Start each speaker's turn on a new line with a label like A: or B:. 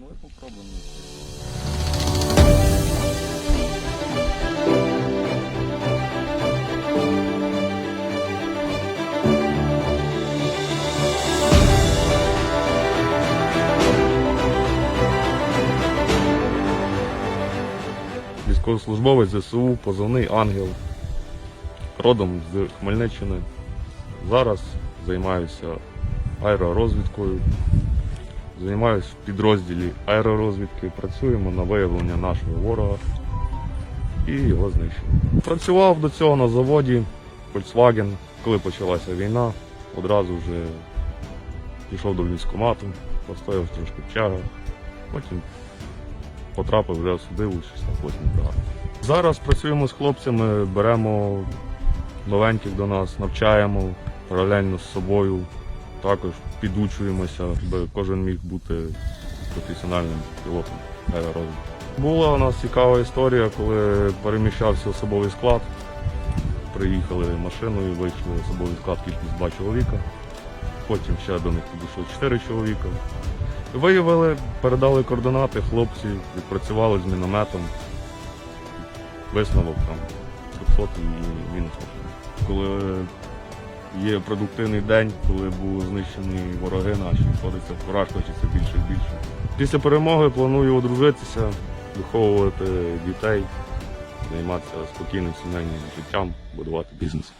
A: Ну і попробуємо. Військовослужбовець ЗСУ, позивний ангел, родом з Хмельниччини. Зараз займаюся аеророзвідкою, займаюся в підрозділі аеророзвідки, працюємо на виявлення нашого ворога і його знищення. Працював до цього на заводі Volkswagen, коли почалася війна, одразу вже пішов до військкомату, постояв трошки в чагах, потім потрапив вже сюди у 68 бригаду. Зараз працюємо з хлопцями, беремо новеньких до нас, навчаємо паралельно з собою, також підучуємося, щоб кожен міг бути професіональним пілотом аеророзвитку. Була у нас цікава історія, коли переміщався особовий склад. Приїхали машиною, вийшли особовий склад кількість два чоловіка. Потім ще до них підійшло чотири чоловіка. Виявили, передали координати, хлопці відпрацювали з мінометом. Висновок там 300 і мінус машина. Коли Є продуктивний день, коли були знищені вороги наші, ходиться в кураж, хочеться більше і більше. Після перемоги планую одружитися, виховувати дітей, займатися спокійним сімейним життям, будувати бізнес.